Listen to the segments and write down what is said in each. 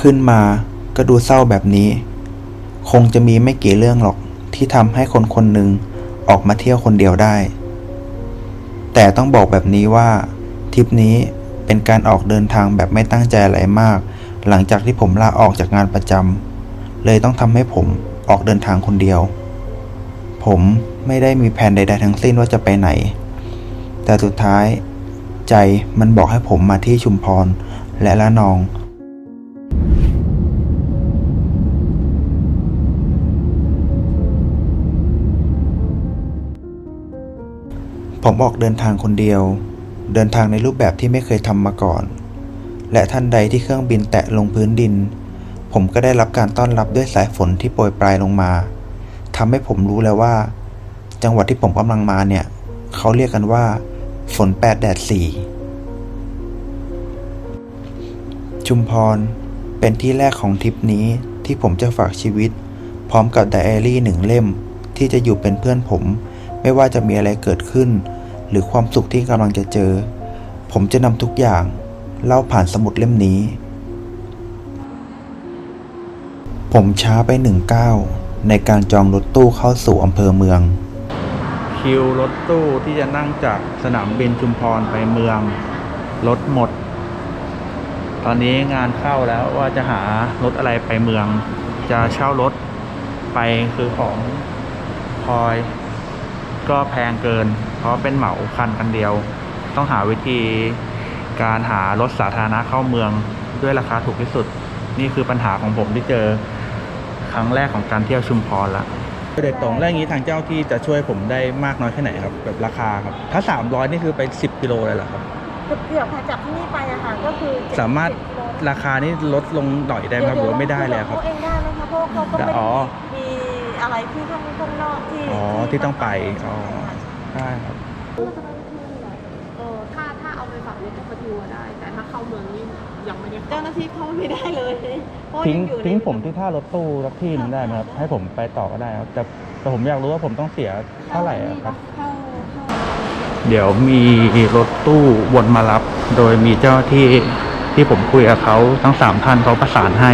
ขึ้นมาก็ดูเศร้าแบบนี้ คงจะมีไม่กี่เรื่องหรอกที่ทำให้คนคนหนึ่งออกมาเที่ยวคนเดียวได้ แต่ต้องบอกแบบนี้ว่าทริปนี้เป็นการออกเดินทางแบบไม่ตั้งใจอะไรมาก หลังจากที่ผมลาออกจากงานประจำเลยต้องทำให้ผมออกเดินทางคนเดียว ผมไม่ได้มีแผนใด ๆ ทั้งสิ้นว่าจะไปไหน แต่สุดท้าย ใจมันบอกให้ผมมาที่ชุมพรและละนอง ผมออกเดินทางคนเดียว เดินทางในรูปแบบที่ไม่เคยทำมาก่อน และทันใดที่เครื่องบินแตะลงพื้นดิน ผมก็ได้รับการต้อนรับด้วยสายฝนที่โปรยปลายลงมาทำให้ผมรู้แล้วว่า จังหวัดที่ผมกำลังมาเนี่ย เขาเรียกกันว่า ฝนแปดแดดสี่ชุมพร เป็นที่แรกของทริปนี้ที่ผมจะฝากชีวิต พร้อมกับไดอารี่หนึ่งเล่มที่จะอยู่เป็นเพื่อนผม ไม่ว่าจะมีอะไรเกิดขึ้น หรือความสุขที่กำลังจะเจอ ผมจะนำทุกอย่าง เล่าผ่านสมุดเล่มนี้ ผมช้าไปหนึ่งก้าวในการจองรถตู้เข้าสู่อำเภอเมือง คิวรถตู้ที่จะนั่งจากสนามบินชุมพรไปเมืองรถหมด ตอนนี้งานเข้าแล้วว่าจะหารถอะไรไปเมือง จะเช่ารถไปคือของพลอย ก็แพงเกิน เพราะเป็นเหมาคันกันเดียว ต้องหาวิธีการหารถสาธารณะเข้าเมืองด้วยราคาถูกที่สุด นี่คือปัญหาของผมที่เจอครั้งแรกของการเที่ยวชุมพรละ โดยตรงแล้วอย่างนี้ทางเจ้าที่จะช่วยผมได้มากน้อยแค่ไหนครับแบบราคาครับถ้า 300 นี่คือไป 10กิโลเลยเหรอครับเกือบเกือบค่ะจากที่นี่ไปอะค่ะก็คือ7สามารถ7กิโลราคานี่ลดลงหน่อยได้ไหมครับหรือว่าไม่ได้เลยครับ เขาเองได้ไหมคะเพราะว่าเขาก็ไม่อ๋ได้อมีอะไรที่ข้างข้างนอกที่อ๋อที่ต้องไปอ๋อได้ครับเออถ้าถ้า เอาไปฝากรถกับประทิวอะได้ แต่ถ้าเข้าเมืองนี่ยังไม่ได้เข้าเจ้าหน้าที่เข้าไม่ได้เลยเพราะทิ้งยัอยู่ใน ทิ้งผมที่ท่ารถตู้สักที่หนึงได้ไหมครับ ให้ผมไปต่อก็ได้ครับแต่แต่ผมอยากรู้ว่าผมต้องเสียเท่าไหร่อะครับ เข้าเข้า เดี๋ยวมีรถตู้วนมารับ โดยมีเจ้าหน้าที่ที่ผมคุยกับเขาทั้งสามท่านเขาประสานให้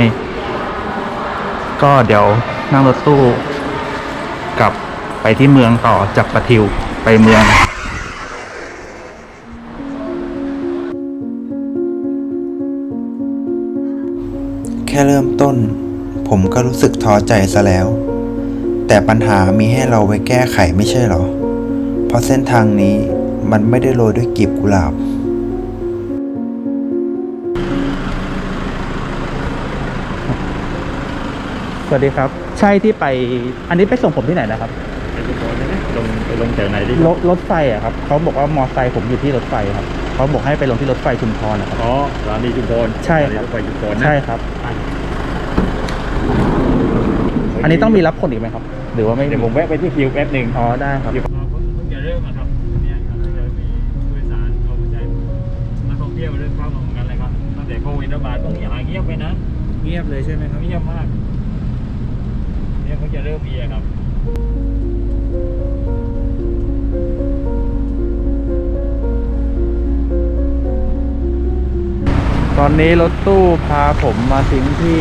ก็เดี๋ยวนั่งรถตู้กลับไปที่เมืองต่อจากประทิวไปเมือง แค่เริ่มต้น ผมก็รู้สึกท้อใจซะแล้ว แต่ปัญหามีให้เราไว้แก้ไขไม่ใช่หรอ เพราะเส้นทางนี้มันไม่ได้โรยด้วยกลีบกุหลาบสวัสดีครับ ใช่ที่ไปอันนี้ไปส่งผมที่ไหนนะครับลงไปลงแถวไหนดิรถรถไฟอะครับเขาบอกว่ามอไซค์ผมอยู่ที่รถไฟครับ เขาบอกให้ไปลงที่รถไฟชุมพรนะครับ อ๋อสถานีชุมพรใช่สถานีครับรถไฟชุมพรนะใช่ครับ อันนี้ต้องมีรับคนอีกไหมครับ หรือว่าไม่เดี๋ยวผมแวะไปที่คิวแป๊บหนึ่งอ๋อได้ครับเดี๋ยวเพิ่งจะเริ่มอะครับเนี่ยครับเริ่มมีผู้โดยสารเขาไม่ใช่นักท่องเที่ยวเริ่มเข้ามาเหมือนกันเลยครับตั้งแต่โควิดระบาดต้องอย่างเงียบไปนะเงียบเลยใช่ไหมครับเงียบมากเนี่ยเขาจะเริ่มมีอะครับ ตอนนี้รถตู้พาผมมาทิ้งที่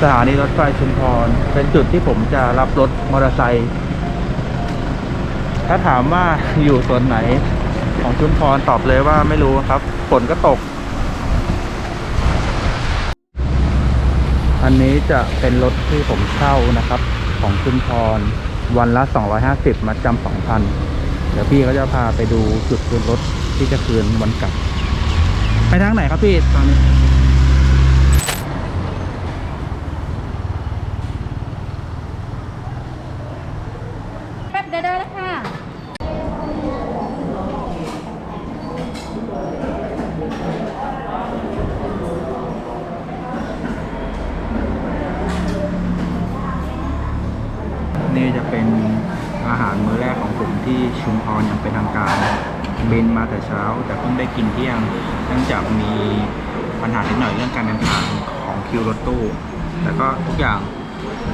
สถานีรถไฟชุมพร เป็นจุดที่ผมจะรับรถมอเตอร์ไซค์ถ้าถามว่าอยู่ส่วนไหนของชุมพรตอบเลยว่าไม่รู้ครับฝนก็ตก อันนี้จะเป็นรถที่ผมเช่านะครับ ของชุมพร วันละ 250 มาจำ2,000 เดี๋ยวพี่เขาจะพาไปดูจุดคืนรถที่จะคืนวันกลับ ไปทางไหนครับพี่ตอนนี้แป๊บเดียวได้แล้วค่ะ นี่จะเป็นอาหารมื้อแรกของผมที่ชุมพรอย่างเป็นทางการ บินมาแต่เช้า แต่เพิ่งได้กินเที่ยง เนื่องจากมีปัญหานิดหน่อยเรื่องการเดินทางของคิวรถตู้แต่ก็ทุกอย่าง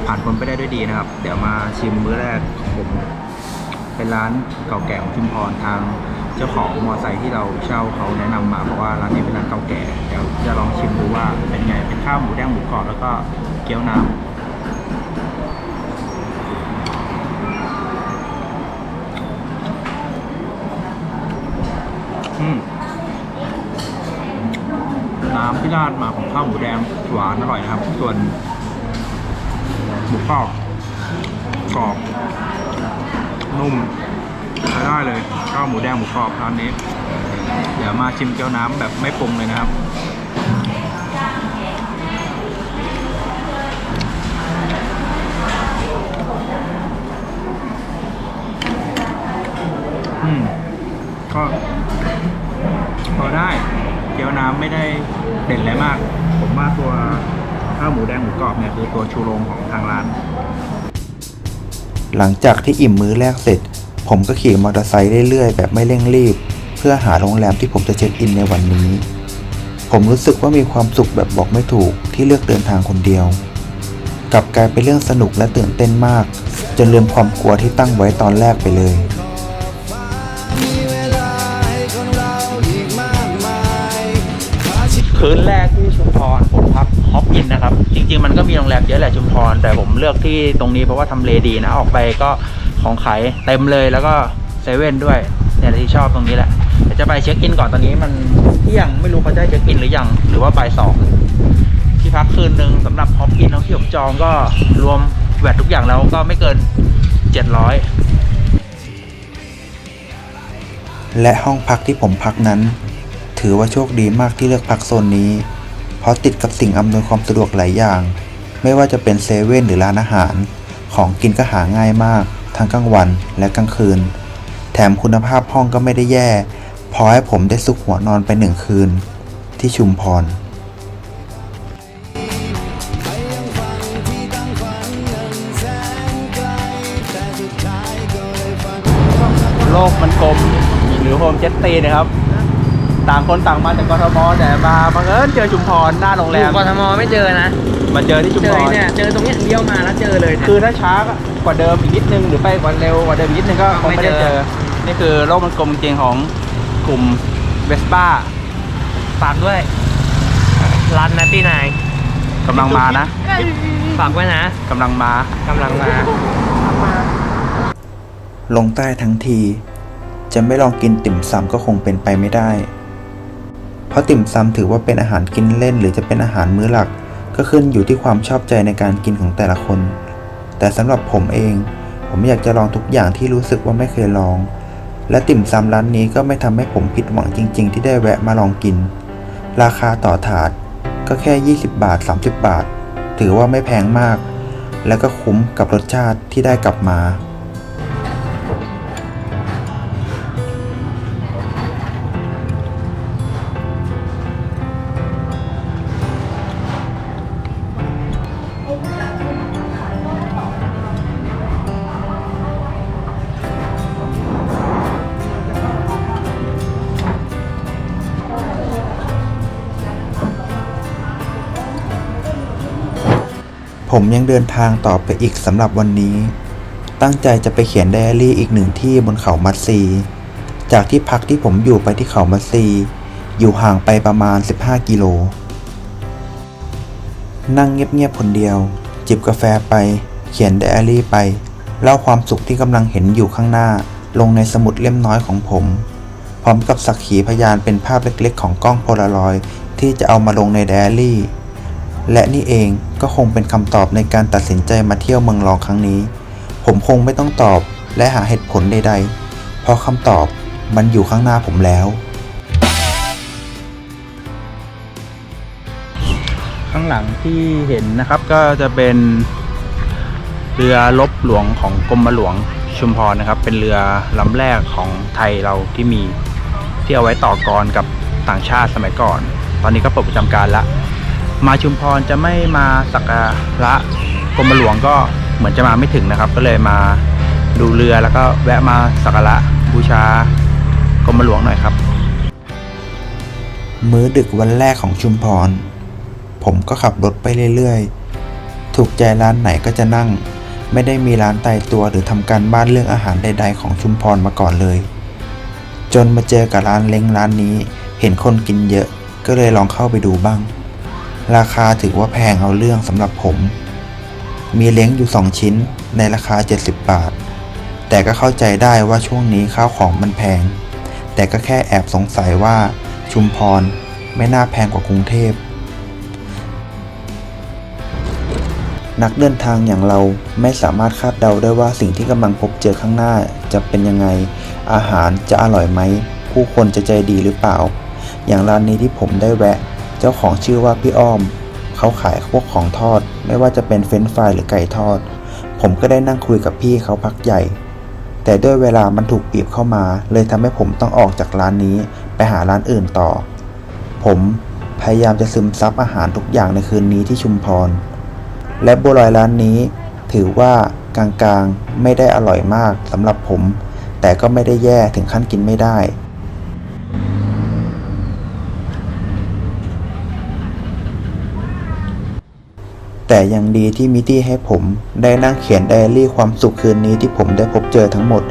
ผ่านพ้นไปได้ด้วยดีนะครับ เดี๋ยวมาชิมมื้อแรกของผมเป็นร้านเก่าแก่ของชุมพรทางเจ้าของมอไซค์ที่เราเช่าเขาแนะนำมาบอกว่าร้านนี้เป็นร้านเก่าแก่เดี๋ยวจะลองชิมดูว่าเป็นไงเป็นข้าวหมูแดงหมูกรอบแล้วก็เกี๊ยวน้ำอืม น้ำที่ราดมาของข้าวหมูแดงหวานอร่อยนะครับ ส่วนหมูกรอบกรอบ นุ่มใช้ได้เลยข้าวหมูแดงหมูกรอบร้านนี้ เดี๋ยวมาชิมเกี๊ยวน้ำแบบไม่ปรุงเลยนะครับอืมก็พอได้ เกี๊ยวน้ำไม่ได้เด่นอะไรมาก ผมว่าตัวข้าวหมูแดงหมูกรอบเนี่ยคือตัวชูโรงของทางร้าน หลังจากที่อิ่มมื้อแรกเสร็จ ผมก็ขี่มอเตอร์ไซค์เรื่อยๆ แบบไม่เร่งรีบ เพื่อหาโรงแรมที่ผมจะเช็คอินในวันนี้ ผมรู้สึกว่ามีความสุขแบบบอกไม่ถูกที่เลือกเดินทางคนเดียว กลับกลายเป็นเรื่องสนุกและตื่นเต้นมาก จนลืมความกลัวที่ตั้งไว้ตอนแรกไปเลย คืนแรกที่ชุมพรผมพักฮอปอินนะครับ จริง ๆ มันก็มีโรงแรมเยอะแหละชุมพร แต่ผมเลือกที่ตรงนี้เพราะว่าทำเลดีนะ ออกไปก็ของขายเต็มเลยแล้วก็เซเว่นด้วยเนี่ยที่ชอบตรงนี้แหละเดี๋ยวจะไปเช็คอินก่อนตอนนี้มันเที่ยงไม่รู้เขาจะเช็คอินหรือยังหรือว่าบ่ายสองที่พักคืนหนึ่งสำหรับฮอปอินทั้งที่ผมจองก็รวมแวดทุกอย่างแล้วก็ไม่เกิน 700 และห้องพักที่ผมพักนั้น ถือว่าโชคดีมากที่เลือกพักโซนนี้ เพราะติดกับสิ่งอำนวยความสะดวกหลายอย่าง ไม่ว่าจะเป็นเซเว่นหรือร้านอาหาร ของกินก็หาง่ายมาก ทั้งกลางวันและกลางคืน แถมคุณภาพห้องก็ไม่ได้แย่ พอให้ผมได้ซุกหัวนอนไปหนึ่งคืน ที่ชุมพรโลกมันกลมหรือโฮมเจ็ตตีนะครับ ต่างคนต่างมาจากกทมแต่มาบังเอิญเจอชุมพรหน้าโรงแรมกทมไม่เจอนะมาเจอที่ชุมเจพอรเนี่ยเจอตรงเนี้ยเลี้ยวมาแล้วเจอเลยเนี่ย คือถ้าช้ากว่าเดิมอีกนิดนึงหรือไปกว่าเร็วกว่าเดิมอีกนิดนึงก็คงไม่ได้ไม่เจเจออนี่คือโลกมันกลมจริงของกลุ่มเวสป้าฝากด้วยรันนะพี่นายกำลังมานะฝากไว้นะกำลังมากำลังมาลงใต้ทั้งที จะไม่ลองกินติ่มซำก็คงเป็นไปไม่ได้เพ ราะติ่มซำถือว่าเป็นอาหารกินเล่น หรือจะเป็นอาหารมื้อหลัก ก็ขึ้นอยู่ที่ความชอบใจในการกินของแต่ละคน แต่สำหรับผมเอง ผมอยากจะลองทุกอย่างที่รู้สึกว่าไม่เคยลอง และติ่มซำร้านนี้ก็ไม่ทำให้ผมผิดหวังจริง ๆ ที่ได้แวะมาลองกิน ราคาต่อถาดก็แค่ 20 บาท 30 บาท ถือว่าไม่แพงมาก และก็คุ้มกับรสชาติที่ได้กลับมา ผมยังเดินทางต่อไปอีกสำหรับวันนี้ ตั้งใจจะไปเขียนไดอารี่อีกหนึ่งที่บนเขามัดซี จากที่พักที่ผมอยู่ไปที่เขามัดซี อยู่ห่างไปประมาณ 15 กิโล นั่งเงียบๆคนเดียว จิบกาแฟไปเขียนไดอารี่ไป เล่าความสุขที่กำลังเห็นอยู่ข้างหน้า ลงในสมุดเล่มน้อยของผม พร้อมกับสักขีพยานเป็นภาพเล็กๆ ของกล้องโพลารอยด์ที่จะเอามาลงในไดอารี่ และนี่เองก็คงเป็นคำตอบในการตัดสินใจมาเที่ยวเมืองรองครั้งนี้ ผมคงไม่ต้องตอบและหาเหตุผลใดๆ เพราะคำตอบมันอยู่ข้างหน้าผมแล้ว ข้างหลังที่เห็นนะครับก็จะเป็นเรือลบหลวงของกรมหลวงชุมพรนะครับ เป็นเรือลำแรกของไทยเราที่มีที่เอาไว้ต่อกรกับต่างชาติสมัยก่อน ตอนนี้ก็เปลดประจำการละ มาชุมพรจะไม่มาสักการะกรมหลวงก็เหมือนจะมาไม่ถึงนะครับ ก็เลยมาดูเรือแล้วก็แวะมาสักการะบูชากรมหลวงหน่อยครับ มื้อดึกวันแรกของชุมพร ผมก็ขับรถไปเรื่อยๆ ถูกใจร้านไหนก็จะนั่ง ไม่ได้มีร้านตายตัวหรือทำการบ้านเรื่องอาหารใด ๆ ของชุมพรมาก่อนเลยจจนมาเจอกับร้านเล้งร้านนี้ เห็นคนกินเยอะ ก็เลยลองเข้าไปดูบ้าง ราคาถือว่าแพงเอาเรื่องสำหรับผม มีเล้งอยู่ 2 ชิ้นในราคา 70 บาท แต่ก็เข้าใจได้ว่าช่วงนี้ข้าวของมันแพง แต่ก็แค่แอบสงสัยว่าชุมพรไม่น่าแพงกว่ากรุงเทพ นักเดินทางอย่างเราไม่สามารถคาดเดาได้ว่าสิ่งที่กำลังพบเจอข้างหน้าจะเป็นยังไง อาหารจะอร่อยไหม ผู้คนจะใจดีหรือเปล่า อย่างร้านนี้ที่ผมได้แวะ จ้าของชื่อว่าพี่อ้อม เขาขายพวกของทอด ไม่ว่าจะเป็นเฟรนช์ฟรายหรือไก่ทอด ผมก็ได้นั่งคุยกับพี่เขาพักใหญ่ แต่ด้วยเวลามันถูกบีบเข้ามา เลยทำให้ผมต้องออกจากร้านนี้ไปหาร้านอื่นต่อ ผมพยายามจะซึมซับอาหารทุกอย่างในคืนนี้ที่ชุมพร และบัวลอยร้านนี้ ถือว่ากลางๆ ไม่ได้อร่อยมากสำหรับผม แต่ก็ไม่ได้แย่ถึงขั้นกินไม่ได้ แต่ยังดีที่มิตี้ให้ผมได้นั่งเขียนไดอารี่ความสุขคืนนี้ที่ผมได้พบเจอทั้งหมด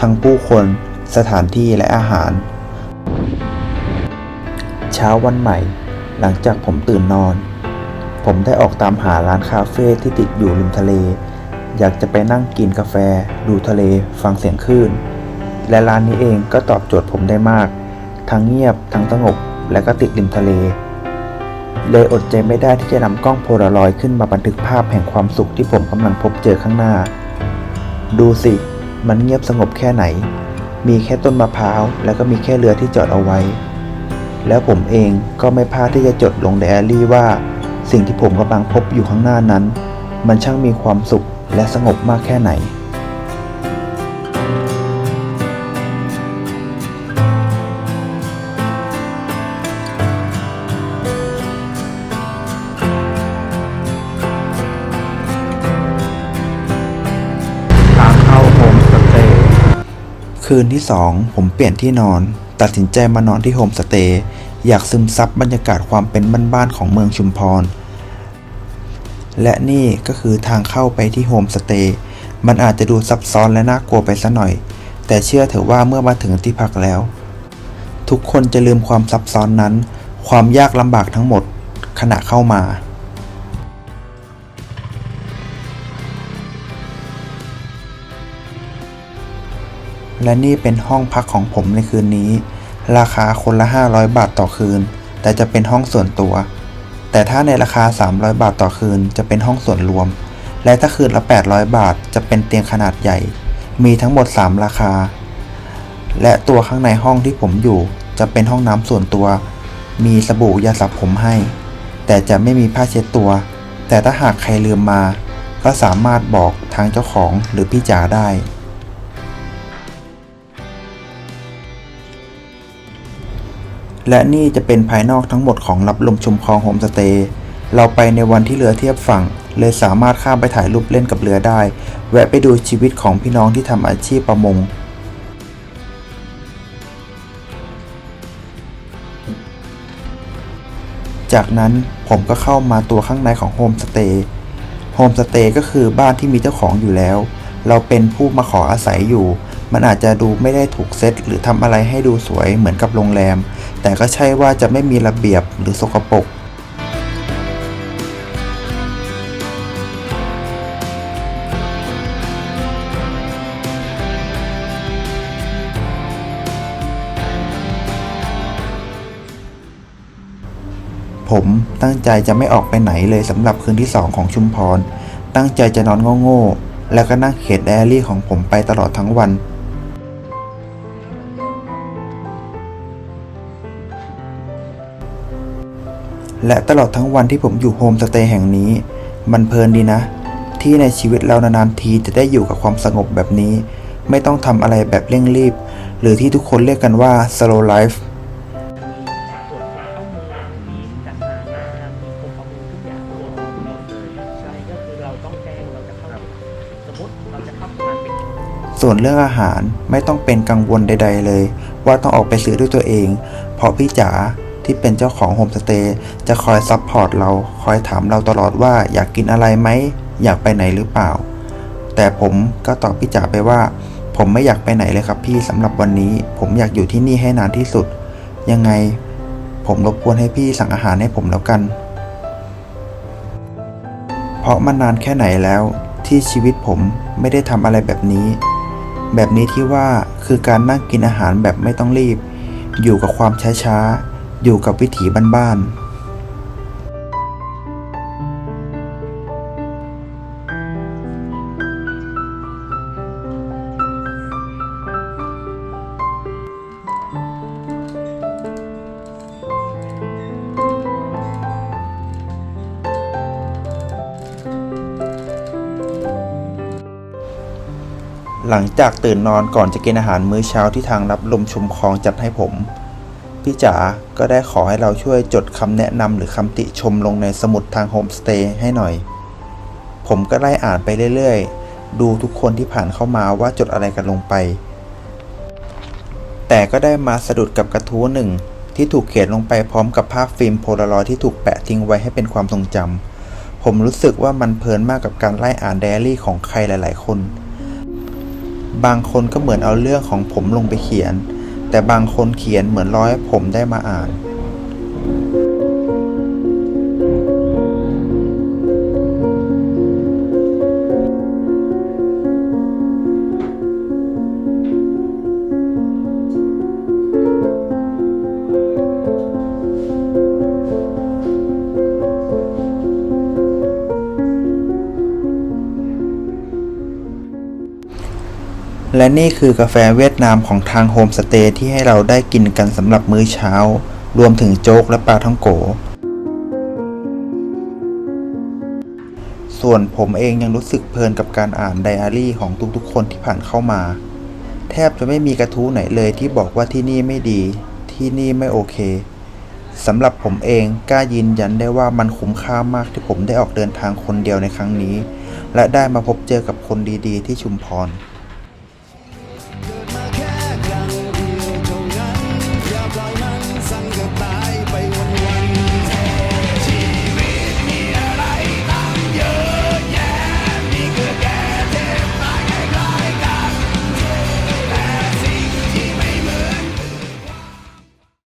ทั้งผู้คน สถานที่และอาหาร เช้าวันใหม่ หลังจากผมตื่นนอน ผมได้ออกตามหาร้านคาเฟ่ที่ติดอยู่ริมทะเล อยากจะไปนั่งกินกาแฟ ดูทะเล ฟังเสียงคลื่น และร้านนี้เองก็ตอบโจทย์ผมได้มาก ทั้งเงียบ ทั้งสงบ และก็ติดริมทะเล เลยอดใจไม่ได้ที่จะนำกล้องโพลารอยด์ขึ้นมาบันทึกภาพแห่งความสุขที่ผมกำลังพบเจอข้างหน้า ดูสิ มันเงียบสงบแค่ไหน มีแค่ต้นมะพร้าว แล้วก็มีแค่เรือที่จอดเอาไว้ แล้วผมเองก็ไม่พลาดที่จะจดลงไดอารี่ว่า สิ่งที่ผมกำลังพบอยู่ข้างหน้านั้น มันช่างมีความสุขและสงบมากแค่ไหน คืนที่สองผมเปลี่ยนที่นอน ตัดสินใจมานอนที่โฮมสเตย์อยากซึมซับบรรยากาศความเป็นบ้านๆของเมืองชุมพร และนี่ก็คือทางเข้าไปที่โฮมสเตย์มันอาจจะดูซับซ้อนและน่ากลัวไปสัหน่อย แต่เชื่อเถอะว่าเมื่อมาถึงที่พักแล้ว ทุกคนจะลืมความซับซ้อนนั้น ความยากลำบากทั้งหมดขณะเข้ามา และนี่เป็นห้องพักของผมในคืนนี้ ราคาคนละ 500 บาทต่อคืน แต่จะเป็นห้องส่วนตัว แต่ถ้าในราคา 300 บาทต่อคืน จะเป็นห้องส่วนรวม และถ้าคืนละ 800 บาท จะเป็นเตียงขนาดใหญ่ มีทั้งหมด 3 ราคา และตัวข้างในห้องที่ผมอยู่ จะเป็นห้องน้ำส่วนตัว มีสบู่ยาสระผมให้ แต่จะไม่มีผ้าเช็ดตัว แต่ถ้าหากใครลืมมา ก็สามารถบอกทางเจ้าของหรือพี่จ๋าได้ และนี่จะเป็นภายนอกทั้งหมดของรับลมชมคลองโฮมสเตย์ เราไปในวันที่เรือเทียบฝั่ง เลยสามารถข้ามไปถ่ายรูปเล่นกับเรือได้ แวะไปดูชีวิตของพี่น้องที่ทำอาชีพประมง จากนั้นผมก็เข้ามาตัวข้างในของโฮมสเตย์ โฮมสเตย์ก็คือบ้านที่มีเจ้าของอยู่แล้ว เราเป็นผู้มาขออาศัยอยู่ มันอาจจะดูไม่ได้ถูกเซตหรือทำอะไรให้ดูสวยเหมือนกับโรงแรม แต่ก็ใช่ว่าจะไม่มีระเบียบหรือสกปรกผมตั้งใจจะไม่ออกไปไหนเลยสำหรับคืนที่สองของชุมพร ตั้งใจจะนอนโง่ๆ แล้วก็นั่งเขียนไดอารี่ของผมไปตลอดทั้งวัน และตลอดทั้งวันที่ผมอยู่โฮมสเตย์แห่งนี้ มันเพลินดีนะ ที่ในชีวิตเรานานๆทีจะได้อยู่กับความสงบแบบนี้ ไม่ต้องทำอะไรแบบเร่งรีบ หรือที่ทุกคนเรียกกันว่า slow life ส่วนเรื่องอาหารไม่ต้องเป็นกังวลใด ๆ เลย ว่าต้องออกไปซื้อด้วยตัวเอง เพราะพี่จ๋า ที่เป็นเจ้าของโฮมสเตย์จะคอยซัพพอร์ตเราคอยถามเราตลอดว่าอยากกินอะไรไหม อยากไปไหนหรือเปล่า แต่ผมก็ตอบพี่จ๋าไปว่า ผมไม่อยากไปไหนเลยครับพี่สำหรับวันนี้ ผมอยากอยู่ที่นี่ให้นานที่สุด ยังไง ผมรบกวนให้พี่สั่งอาหารให้ผมแล้วกัน เพราะมันนานแค่ไหนแล้ว ที่ชีวิตผมไม่ได้ทำอะไรแบบนี้ แบบนี้ที่ว่าคือการนั่งกินอาหารแบบไม่ต้องรีบ อยู่กับความช้าๆ อยู่กับวิถีบ้านๆหลังจากตื่นนอนก่อนจะกินอาหารมื้อเช้าที่ทางรับลมชมคลองจัดให้ผม พี่จ๋าก็ได้ขอให้เราช่วยจดคำแนะนำหรือคำติชมลงในสมุดทางโฮมสเตย์ให้หน่อย ผมก็ไล่อ่านไปเรื่อยๆ ดูทุกคนที่ผ่านเข้ามาว่าจดอะไรกันลงไป แต่ก็ได้มาสะดุดกับกระทู้หนึ่งที่ถูกเขียนลงไปพร้อมกับภาพฟิล์มโพลารอยด์ที่ถูกแปะทิ้งไว้ให้เป็นความทรงจำ ผมรู้สึกว่ามันเพลินมากกับการไล่อ่านไดอารี่ของใครหลาย ๆ คน บางคนก็เหมือนเอาเรื่องของผมลงไปเขียน แต่บางคนเขียนเหมือนรอให้ผมได้มาอ่าน และนี่คือกาแฟเวียดนามของทางโฮมสเตย์ที่ให้เราได้กินกันสำหรับมื้อเช้า รวมถึงโจ๊กและปลาท่องโก ส่วนผมเองยังรู้สึกเพลินกับการอ่านไดอารี่ของทุกๆ คนที่ผ่านเข้ามา แทบจะไม่มีกระทู้ไหนเลยที่บอกว่าที่นี่ไม่ดี ที่นี่ไม่โอเคสำหรับผมเองกล้ายืนยันได้ว่ามันคุ้มค่ามากที่ผมได้ออกเดินทางคนเดียวในครั้งนี้ และได้มาพบเจอกับคนดีๆ ที่ชุมพร